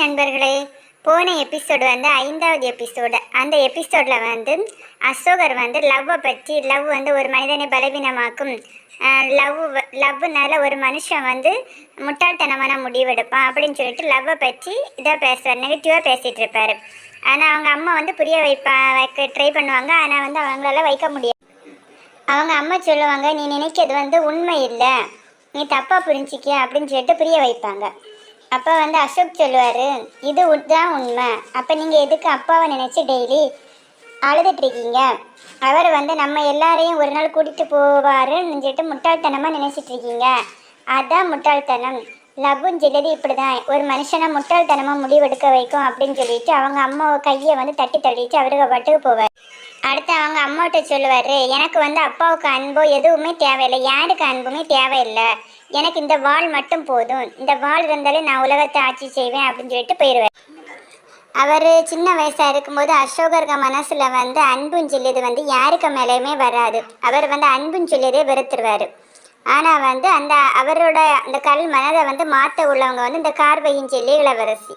நண்பர்களே போன எபிசோடு வந்து ஐந்தாவது எபிசோடு அந்த எபிசோடில் வந்து அசோகர் வந்து லவ்வை பற்றி லவ் வந்து ஒரு மனிதனை பலவீனமாக்கும். லவ் லவ்னால ஒரு மனுஷன் வந்து முட்டாள்தனமான முடிவெடுப்பான் அப்படின்னு சொல்லிட்டு லவ்வை பற்றி இதாக பேசுவார் நெகட்டிவாக பேசிகிட்டு இருப்பார். ஆனால் அவங்க அம்மா வந்து புரிய வைப்பா வைக்க ட்ரை பண்ணுவாங்க. ஆனால் வந்து அவங்களால வைக்க முடியாது. அவங்க அம்மா சொல்லுவாங்க நீ நினைக்கிறது வந்து உண்மை இல்லை. நீ தப்பாக புரிஞ்சிக்க அப்படின்னு சொல்லிட்டு புரிய வைப்பாங்க. அப்போ வந்து அசோக் சொல்லுவார் இது தான் உண்மை. அப்போ நீங்கள் எதுக்கு அப்பாவை நினச்சி டெய்லி அழுதுட்ருக்கீங்க அவர் வந்து நம்ம எல்லாரையும் ஒரு நாள் கூட்டிகிட்டு போவாருன்னு சொல்லிட்டு முட்டாள்தனமாக நினச்சிட்டு இருக்கீங்க. முட்டாள்தனம். லவ்வும் ஜெல்லதி இப்படி தான் ஒரு மனுஷனை முட்டாள்தனமாக முடிவெடுக்க வைக்கும் அப்படின்னு சொல்லிட்டு அவங்க அம்மாவை கையை வந்து தட்டி தள்ளிட்டு அவருக்கு பாட்டுக்கு போவார். அடுத்து அவங்க அம்மாட்ட சொல்லுவார் எனக்கு வந்து அப்பாவுக்கு அன்போ எதுவுமே தேவையில்லை. யாருக்கு அன்புமே தேவையில்லை. எனக்கு இந்த வாள் மட்டும் போதும். இந்த வாள் இருந்தாலே நான் உலகத்தை ஆட்சி செய்வேன் அப்படின்னு சொல்லிட்டு போயிடுவார் அவர் சின்ன வயசாக இருக்கும்போது அசோகர்க மனசில் வந்து அன்புன்னு சொல்லியது வந்து யாருக்கு மேலேயுமே வராது. அவர் வந்து அன்புன்னு சொல்லியதே வெறுத்துருவார். ஆனால் வந்து அந்த அவரோட அந்த கல் மனதை வந்து மாற்ற உள்ளவங்க வந்து இந்த கார்வையின் சொல்லி இளவரசி.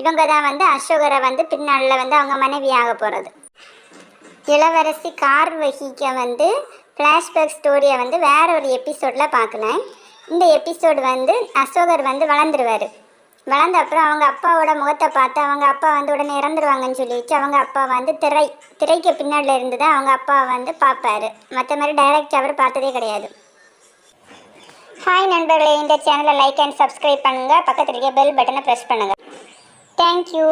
இவங்க தான் வந்து அசோகரை வந்து பின்னாளில் வந்து அவங்க மனைவியாக போகிறது இளவரசி கார்வகிக்க வந்து ஃப்ளாஷ்பேக் ஸ்டோரியை வந்து வேற ஒரு எபிசோடில் பார்க்கலாம் இந்த எபிசோடு வந்து அசோகர் வந்து வளர்ந்துருவார். வளர்ந்த அப்புறம் அவங்க அப்பாவோட முகத்தை பார்த்து அவங்க அப்பா வந்து உடனே இறந்துருவாங்கன்னு சொல்லிட்டு அவங்க அப்பா வந்து திரை திரைக்கு பின்னாடில இருந்து தான் அவங்க அப்பா வந்து பார்ப்பாரு. மற்ற மாதிரி டைரக்ட் அவர் பார்த்ததே கிடையாது. ஹாய் நண்பர்களே இந்த சேனலை லைக் அண்ட் சப்ஸ்கிரைப் பண்ணுங்கள் பக்கத்தில் இருக்க பெல் பட்டனை ப்ரெஸ் பண்ணுங்கள் தேங்க்யூ